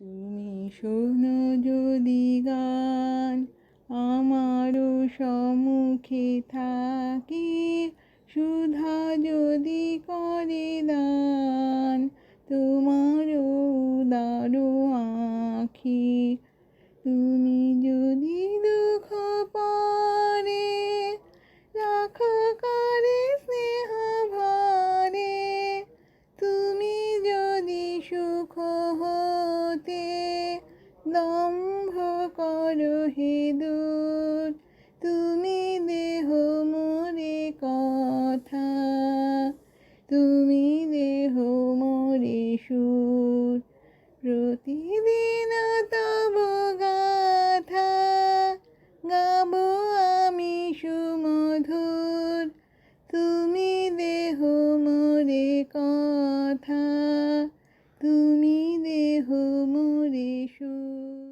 তুমি শোনো যদি গান, আমারও সম্মুখে থাকি। সুধা যদি করে দান, তোমারও উদার আখি। তুমি যদি দুঃখ দম্ভ করো দূর তুমি দেহ মোরে কথা, তুমি দেহ মোরে সুর। প্রতিদিন তব গাথা, গাব আমি সুমধুর, তুমি দেহ মোরে কথা। you.